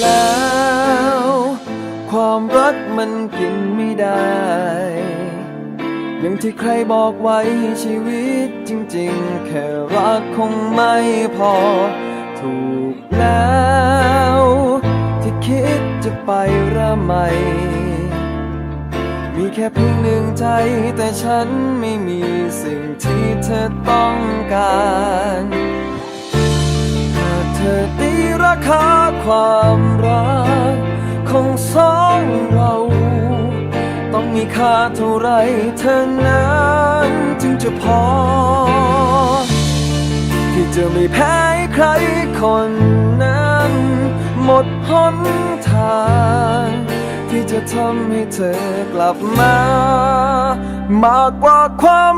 แล้ว ความรักมันกินไม่ได้ อย่างที่ใครบอกไว้ชีวิตจริงๆ แค่รักคงไม่พอ ถูกแล้ว ที่คิดจะไปริ่มใหม่มีแค่เพียงหนึ่งใจแต่ฉันไม่มีสิ่งที่เธอต้องการ ค่าความรักของสองเรา ต้องมีค่าเท่าไรเธอนั้นจึงจะพอ ที่จะไม่แพ้ใครคนนั้น หมดหนทางที่จะทำให้เธอกลับมา มากกว่าความ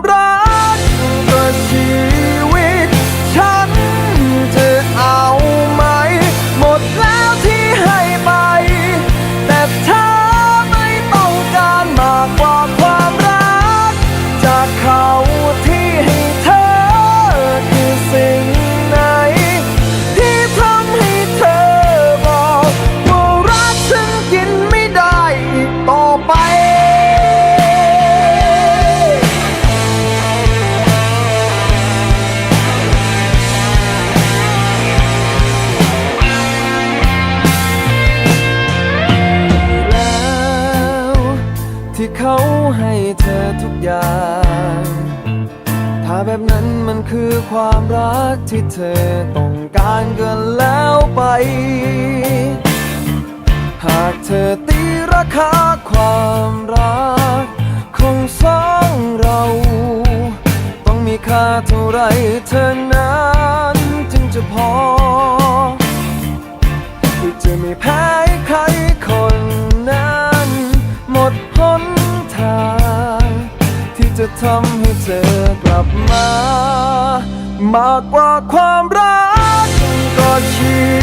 ที่เขาให้เธอทุกอย่าง ถ้าแบบนั้นมันคือความรักที่เธอต้องการเกินแล้วไป หากเธอตีราคาความรักของสองเรา ต้องมีค่าเท่าไรเธอนั้นจึงจะพอที่จะไม่แพ้ จะทำให้เธอกลับมา มากกว่าความรักก็ชีวิ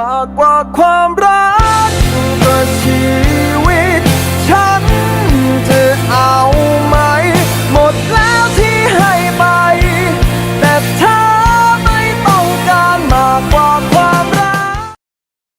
มากกว่าความรักก็ชีวิต